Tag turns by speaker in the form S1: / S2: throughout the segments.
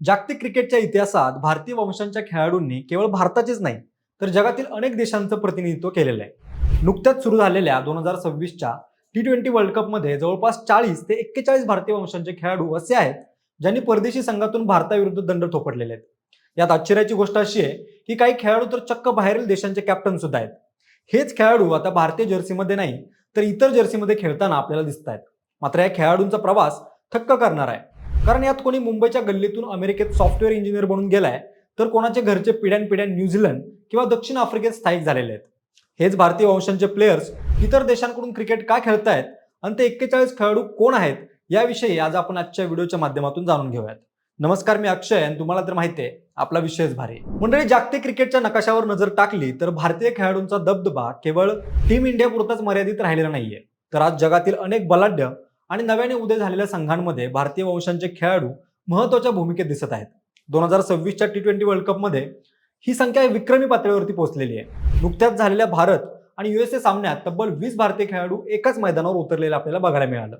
S1: जागतिक क्रिकेटच्या इतिहासात भारतीय वंशांच्या खेळाडूंनी केवळ भारताचेच नाही तर जगातील अनेक देशांचं प्रतिनिधित्व केलेलं आहे. नुकत्याच सुरू झालेल्या दोन हजार सव्वीसच्या टी ट्वेंटी वर्ल्ड कपमध्ये जवळपास चाळीस ते एक्केचाळीस भारतीय वंशांचे खेळाडू असे आहेत ज्यांनी परदेशी संघातून भारताविरुद्ध दंड थोपटलेले आहेत. यात आश्चर्याची गोष्ट अशी आहे की काही खेळाडू तर चक्क बाहेरील देशांचे कॅप्टन सुद्धा आहेत. हेच खेळाडू आता भारतीय जर्सीमध्ये नाही तर इतर जर्सीमध्ये खेळताना आपल्याला दिसत आहेत मात्र या खेळाडूंचा प्रवास थक्क करणार आहे. कारण यात कोणी मुंबईच्या गल्लीतून अमेरिकेत सॉफ्टवेअर इंजिनियर बनून गेलाय तर कोणाचे घरचे पिढ्यानपिढ्यान न्यूझीलंड किंवा दक्षिण आफ्रिकेत स्थायिक झालेले आहेत. हेच भारतीय वंशांचे प्लेयर्स इतर देशांकडून क्रिकेट का खेळतायत आणि ते एक्केचाळीस खेळाडू कोण आहेत याविषयी आज आपण आजच्या व्हिडिओच्या माध्यमातून जाणून घेऊयात. नमस्कार मी अक्षय आणि तुम्हाला तर माहिती आहे आपला विषयच भारी. मंडळी जागतिक क्रिकेटच्या नकाशावर नजर टाकली तर भारतीय खेळाडूंचा दबदबा केवळ टीम इंडियापुरताच मर्यादित राहिलेला नाहीये. तर आज जगातील अनेक बलाढ्य आणि नव्याने उदय झालेल्या संघांमध्ये भारतीय वंशांचे खेळाडू महत्त्वाच्या भूमिकेत दिसत आहेत. दोन हजार सव्वीसच्या टी ट्वेंटी वर्ल्ड कपमध्ये ही संख्या विक्रमी पातळीवरती पोहोचलेली आहे. नुकत्याच झालेल्या भारत आणि युएसए सामन्यात तब्बल वीस भारतीय खेळाडू एकाच मैदानावर उतरलेले आपल्याला बघायला मिळालं.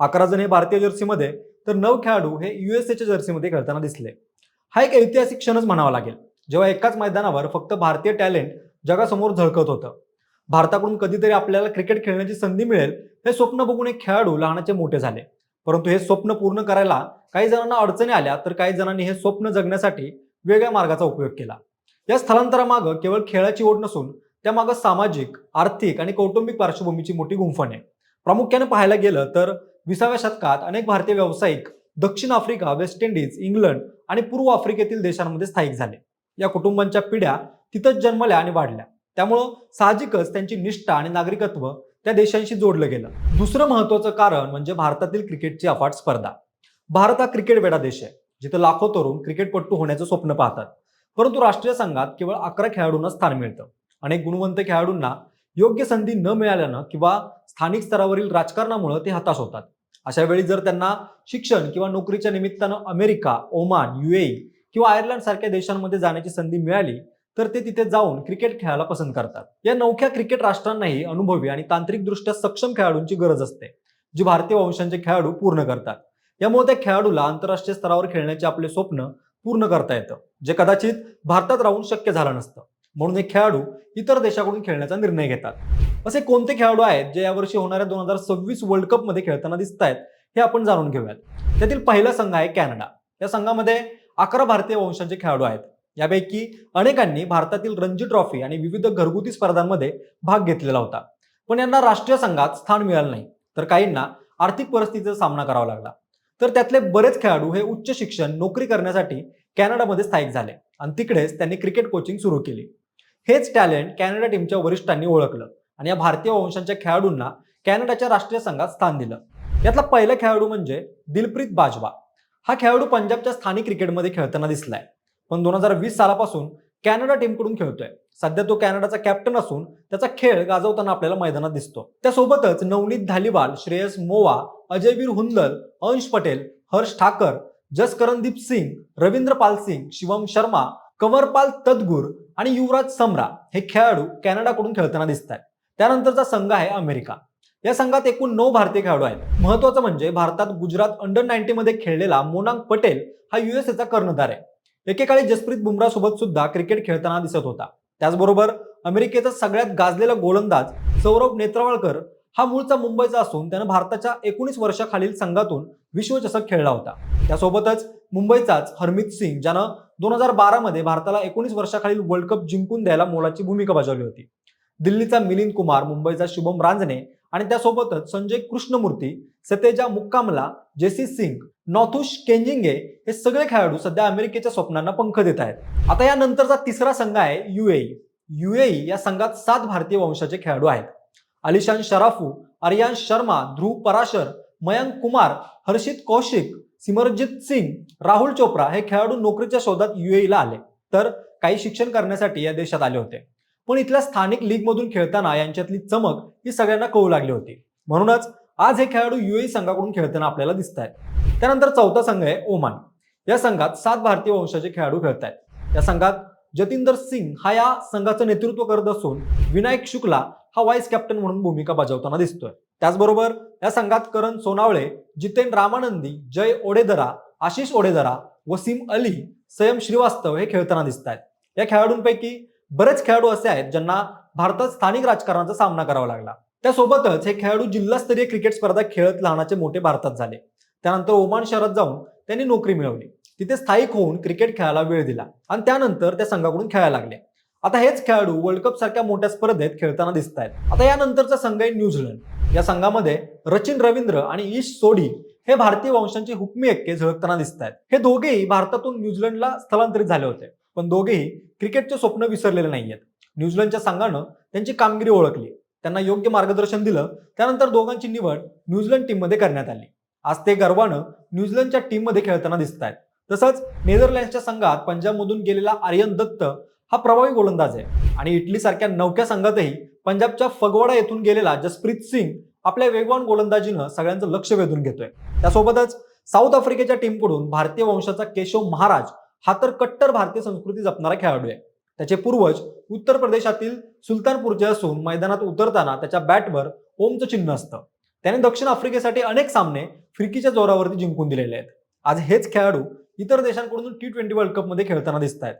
S1: अकरा जण हे भारतीय जर्सीमध्ये तर नऊ खेळाडू हे युएसएच्या जर्सीमध्ये खेळताना दिसले. हा एक ऐतिहासिक क्षणच म्हणावा लागेल जेव्हा एकाच मैदानावर फक्त भारतीय टॅलेंट जगासमोर झळकत होतं. भारताकडून कधीतरी आपल्याला क्रिकेट खेळण्याची संधी मिळेल. हे स्वप्न बघून एक खेळाडू लहानाचे मोठे झाले. परंतु हे स्वप्न पूर्ण करायला काही जणांना अडचणी आल्या तर काही जणांनी हे स्वप्न जगण्यासाठी वेगळ्या मार्गाचा उपयोग केला. या स्थलांतरामागं केवळ खेळाची ओढ नसून त्यामागं सामाजिक आर्थिक आणि कौटुंबिक पार्श्वभूमीची मोठी गुंफण आहे. प्रामुख्याने पाहायला गेलं तर विसाव्या शतकात अनेक भारतीय व्यावसायिक दक्षिण आफ्रिका वेस्ट इंडिज इंग्लंड आणि पूर्व आफ्रिकेतील देशांमध्ये स्थायिक झाले. या कुटुंबांच्या पिढ्या तिथंच जन्मल्या आणि वाढल्या. त्यामुळं साहजिकच त्यांची निष्ठा आणि नागरिकत्व त्या देशांशी जोडलं गेलं. दुसरं महत्वाचं कारण म्हणजे भारतातील क्रिकेटची अफाट स्पर्धा. भारत हा क्रिकेट वेडा देश आहे जिथं लाखो तरुण क्रिकेटपट्टू होण्याचं स्वप्न पाहतात. परंतु राष्ट्रीय संघात केवळ अकरा खेळाडूंना स्थान मिळतं. अनेक गुणवंत खेळाडूंना योग्य संधी न मिळाल्यानं किंवा स्थानिक स्तरावरील राजकारणामुळे ते हताश होतात. अशा वेळी जर त्यांना शिक्षण किंवा नोकरीच्या निमित्तानं अमेरिका ओमान युएई किंवा आयर्लंड सारख्या देशांमध्ये जाण्याची संधी मिळाली तर ते तिथे जाऊन क्रिकेट खेळायला पसंत करतात. या नवख्या क्रिकेट राष्ट्रांनाही अनुभवी आणि तांत्रिकदृष्ट्या सक्षम खेळाडूंची गरज असते जी भारतीय वंशांचे खेळाडू पूर्ण करतात. यामुळे त्या खेळाडूला आंतरराष्ट्रीय स्तरावर खेळण्याचे आपले स्वप्न पूर्ण करता येतं जे कदाचित भारतात राहून शक्य झालं नसतं. म्हणून हे खेळाडू इतर देशाकडून खेळण्याचा निर्णय घेतात. असे कोणते खेळाडू आहेत जे यावर्षी होणाऱ्या दोन हजार सव्वीस वर्ल्ड कपमध्ये खेळताना दिसत आहेत हे आपण जाणून घेऊयात. त्यातील पहिला संघ आहे कॅनडा. या संघामध्ये अकरा भारतीय वंशांचे खेळाडू आहेत. यापैकी अनेकांनी भारतातील रणजी ट्रॉफी आणि विविध घरगुती स्पर्धांमध्ये भाग घेतलेला होता. पण यांना राष्ट्रीय संघात स्थान मिळालं नाही. तर काहींना आर्थिक परिस्थितीचा सामना करावा लागला. तर त्यातले बरेच खेळाडू हे उच्च शिक्षण नोकरी करण्यासाठी कॅनडामध्ये स्थायिक झाले आणि तिकडेच त्यांनी क्रिकेट कोचिंग सुरू केली. हेच टॅलेंट कॅनडा टीमच्या वरिष्ठांनी ओळखलं आणि या भारतीय वंशांच्या खेळाडूंना कॅनडाच्या राष्ट्रीय संघात स्थान दिलं. यातला पहिला खेळाडू म्हणजे दिलप्रीत बाजवा. हा खेळाडू पंजाबच्या स्थानिक क्रिकेटमध्ये खेळताना दिसलाय. पण दोन हजार वीस सालापासून कॅनडा टीमकडून खेळतोय. सध्या तो कॅनडाचा कॅप्टन असून त्याचा खेळ गाजवताना आपल्याला मैदानात दिसतो. त्यासोबतच नवनीत धालीवाल श्रेयस मोवा अजयवीर हुंदल अंश पटेल हर्ष ठाकर जसकरणदीप सिंग रवींद्र पाल सिंग शिवम शर्मा कंवरपाल तदगुर आणि युवराज समरा हे खेळाडू कॅनडाकडून खेळताना दिसत आहेत त्यानंतरचा संघ आहे अमेरिका. या संघात एकूण नऊ भारतीय खेळाडू आहेत. महत्वाचं म्हणजे भारतात गुजरात अंडर नाईन्टी मध्ये खेळलेला मोनांग पटेल हा युएसएचा कर्णधार आहे. एकेकाळी जसप्रीत बुमराह सोबत सुद्धा क्रिकेट खेळताना दिसत होता. त्याचबरोबर अमेरिकेचा सगळ्यात गाजलेला गोलंदाज सौरभ नेत्रावळकर हा मूळचा मुंबईचा असून त्यानं भारताच्या एकोणीस वर्षाखालील संघातून विश्वचषक खेळला होता. त्यासोबतच मुंबईचाच हरमित सिंग ज्यानं दोन हजार बारा मध्ये भारताला एकोणीस वर्षाखालील वर्ल्ड कप जिंकून द्यायला मोलाची भूमिका बजावली होती. दिल्लीचा मिलिंद कुमार मुंबईचा शुभम रांजणे आणि त्यासोबतच संजय कृष्णमूर्ती सतेजा मुक्कामला जेसी सिंग नॉथुश केंजिंगे हे सगळे खेळाडू सध्या अमेरिकेच्या स्वप्नांना पंख देत आहेत. आता यानंतरचा तिसरा संघ आहे युएई युएई या संघात सात भारतीय वंशाचे खेळाडू आहेत. अलिशान शराफू अरियान शर्मा ध्रुव पराशर मयंक कुमार हर्षित कौशिक सिमरजित सिंग राहुल चोप्रा हे खेळाडू नोकरीच्या शोधात युएईला आले. तर काही शिक्षण करण्यासाठी या देशात आले होते. पण इथल्या स्थानिक लीगमधून खेळताना यांच्यातली चमक ही सगळ्यांना कळू लागली होती. म्हणूनच आज हे खेळाडू युएई संघाकडून खेळताना आपल्याला दिसत आहेत त्यानंतर चौथा संघ आहे ओमान. या संघात सात भारतीय वंशाचे खेळाडू खेळत आहेत या संघात जतिंदर सिंग हा या संघाचं नेतृत्व करत असून विनायक शुक्ला हा व्हाईस कॅप्टन म्हणून भूमिका बजावताना दिसतोय. त्याचबरोबर या संघात करण सोनावळे जितेन रामानंदी जय ओडेदरा आशिष ओडेदरा वसीम अली संयम श्रीवास्तव हे खेळताना दिसत आहेत या खेळाडूंपैकी बरेच खेळाडू असे आहेत ज्यांना भारतात स्थानिक राजकारणाचा सामना करावा लागला. त्यासोबतच हे खेळाडू जिल्हास्तरीय क्रिकेट स्पर्धा खेळत लहानाचे मोठे भारतात झाले. त्यानंतर ओमान शहरात जाऊन त्यांनी नोकरी मिळवली. तिथे स्थायिक होऊन क्रिकेट खेळायला वेळ दिला आणि त्यानंतर त्या संघाकडून खेळायला लागले. आता हेच खेळाडू वर्ल्ड कप सारख्या मोठ्या स्पर्धेत खेळताना दिसत आहेत. आता यानंतरचा संघ आहे न्यूझीलंड या संघामध्ये रचिन रवींद्र आणि ईश सोडी हे भारतीय वंशांचे हुकमी एक्के झळकताना दिसत आहेत. हे दोघेही भारतातून न्यूझीलंडला स्थलांतरित झाले होते. पण दोघेही क्रिकेटचे स्वप्न विसरलेले नाहीयेत. न्यूझीलंडच्या संघानं त्यांची कामगिरी ओळखली. त्यांना योग्य मार्गदर्शन दिलं. त्यानंतर दोघांची निवड न्यूझीलंड टीममध्ये करण्यात आली. आज ते गर्वानं न्यूझीलंडच्या टीममध्ये खेळताना दिसत आहेत तसंच नेदरलँड्सच्या संघात पंजाबमधून गेलेला आर्यन दत्त हा प्रभावी गोलंदाज आहे. आणि इटलीसारख्या नवख्या संघातही पंजाबच्या फगवाडा येथून गेलेला जसप्रीत सिंग आपल्या वेगवान गोलंदाजीनं सगळ्यांचं लक्ष वेधून घेतोय. त्यासोबतच साऊथ आफ्रिकेच्या टीमकडून भारतीय वंशाचा केशव महाराज हा तर कट्टर भारतीय संस्कृती जपणारा खेळाडू आहे. त्याचे पूर्वज उत्तर प्रदेशातील सुलतानपूरचे असून मैदानात उतरताना त्याच्या बॅटवर ओमचं चिन्ह असतं. त्याने दक्षिण आफ्रिकेसाठी अनेक सामने फिरकीच्या जोरावरती जिंकून दिलेले आहेत. आज हेच खेळाडू इतर देशांकडून टी ट्वेंटी वर्ल्ड कपमध्ये खेळताना दिसत आहेत.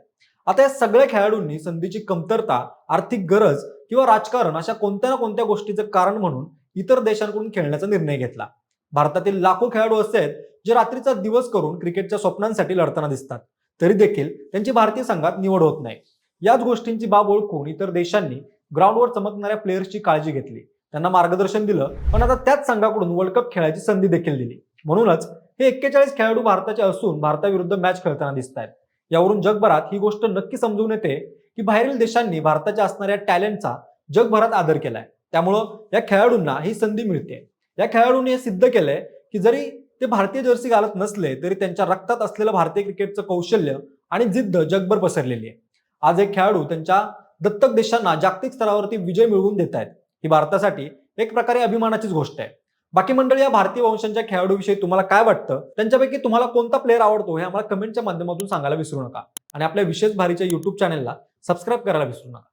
S1: आता या सगळ्या खेळाडूंनी संधीची कमतरता आर्थिक गरज किंवा राजकारण अशा कोणत्या ना कोणत्या गोष्टीचं कारण म्हणून इतर देशांकडून खेळण्याचा निर्णय घेतला. भारतातील लाखो खेळाडू असे आहेत जे रात्रीचा दिवस करून क्रिकेटच्या स्वप्नांसाठी लढताना दिसतात. तरी देखील त्यांची भारतीय संघात निवड होत नाही. याच गोष्टींची बाब ओळखून इतर देशांनी ग्राउंडवर चमकणाऱ्या प्लेयर्सची काळजी घेतली. त्यांना मार्गदर्शन दिलं पण आता त्याच संघाकडून वर्ल्ड कप खेळायची संधी देखील दिली. म्हणूनच हे एक्केचाळीस खेळाडू भारताचे असून भारताविरुद्ध मॅच खेळताना दिसत आहेत यावरून जगभरात ही गोष्ट नक्की समजून येते की बाहेरील देशांनी भारताच्या असणाऱ्या टॅलेंटचा जगभरात आदर केलाय. त्यामुळं या खेळाडूंना ही संधी मिळते. या खेळाडूंनी हे सिद्ध केलंय की जरी ते भारतीय जर्सी घालत नसले तरी त्यांच्या रक्तात असलेलं भारतीय क्रिकेटचं कौशल्य आणि जिद्द जगभर पसरलेली आहे. आज एक खेळाडू त्यांच्या दत्तक देशांना जागतिक स्तरावरती विजय मिळवून देत आहेत. ही भारतासाठी एक प्रकारे अभिमानाचीच गोष्ट आहे. बाकी मंडळी या भारतीय वंशांच्या खेळाडूविषयी तुम्हाला काय वाटतं? त्यांच्यापैकी तुम्हाला कोणता प्लेअर आवडतो हे आम्हाला कमेंटच्या माध्यमातून सांगायला विसरू नका. आणि आपल्या विशेष भारीच्या युट्यूब चॅनेलला सबस्क्राईब करायला विसरू नका.